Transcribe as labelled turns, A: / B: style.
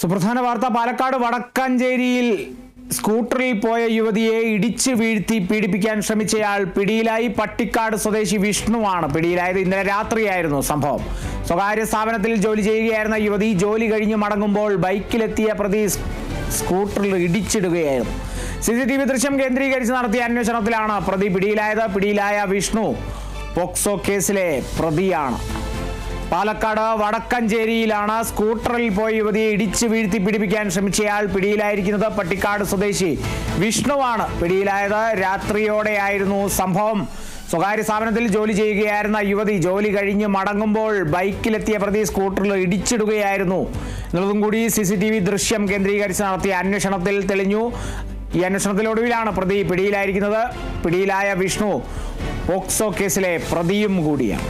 A: സുപ്രധാന വാർത്ത പാലക്കാട് വടക്കാഞ്ചേരിയിൽ സ്കൂട്ടറിൽ പോയ യുവതിയെ ഇടിച്ച് വീഴ്ത്തി പീഡിപ്പിക്കാൻ ശ്രമിച്ചയാൾ പിടിയിലായി. പട്ടിക്കാട് സ്വദേശി വിഷ്ണുവാണ് പിടിയിലായത്. ഇന്നലെ രാത്രിയായിരുന്നു സംഭവം. സ്വകാര്യ സ്ഥാപനത്തിൽ ജോലി ചെയ്യുകയായിരുന്ന യുവതി ജോലി കഴിഞ്ഞ് മടങ്ങുമ്പോൾ ബൈക്കിലെത്തിയ പ്രതി സ്കൂട്ടറിൽ ഇടിച്ചിടുകയായിരുന്നു. സി സി ടി വി ദൃശ്യം കേന്ദ്രീകരിച്ച് നടത്തിയ അന്വേഷണത്തിലാണ് പ്രതി പിടിയിലായത്. പിടിയിലായ വിഷ്ണു പോക്സോ കേസിലെ പ്രതിയാണ്. പാലക്കാട് വടക്കഞ്ചേരിയിലാണ് സ്കൂട്ടറിൽ പോയി യുവതിയെ ഇടിച്ചു വീഴ്ത്തി പിടിപ്പിക്കാൻ ശ്രമിച്ചയാൾ പിടിയിലായിരിക്കുന്നത് പട്ടിക്കാട് സ്വദേശി വിഷ്ണുവാണ്. പിടിയിലായത് രാത്രിയോടെയായിരുന്നു സംഭവം. സ്വകാര്യ സ്ഥാപനത്തിൽ ജോലി ചെയ്യുകയായിരുന്ന യുവതി ജോലി കഴിഞ്ഞ് മടങ്ങുമ്പോൾ ബൈക്കിലെത്തിയ പ്രതി സ്കൂട്ടറിൽ ഇടിച്ചിടുകയായിരുന്നു. എന്നുള്ളതും കൂടി സി സി ടി വി ദൃശ്യം കേന്ദ്രീകരിച്ച് നടത്തിയ അന്വേഷണത്തിൽ തെളിഞ്ഞു. ഈ അന്വേഷണത്തിലൊടുവിലാണ് പ്രതി പിടിയിലായിരിക്കുന്നത്. പിടിയിലായ വിഷ്ണു പോക്സോ കേസിലെ പ്രതിയും കൂടിയാണ്.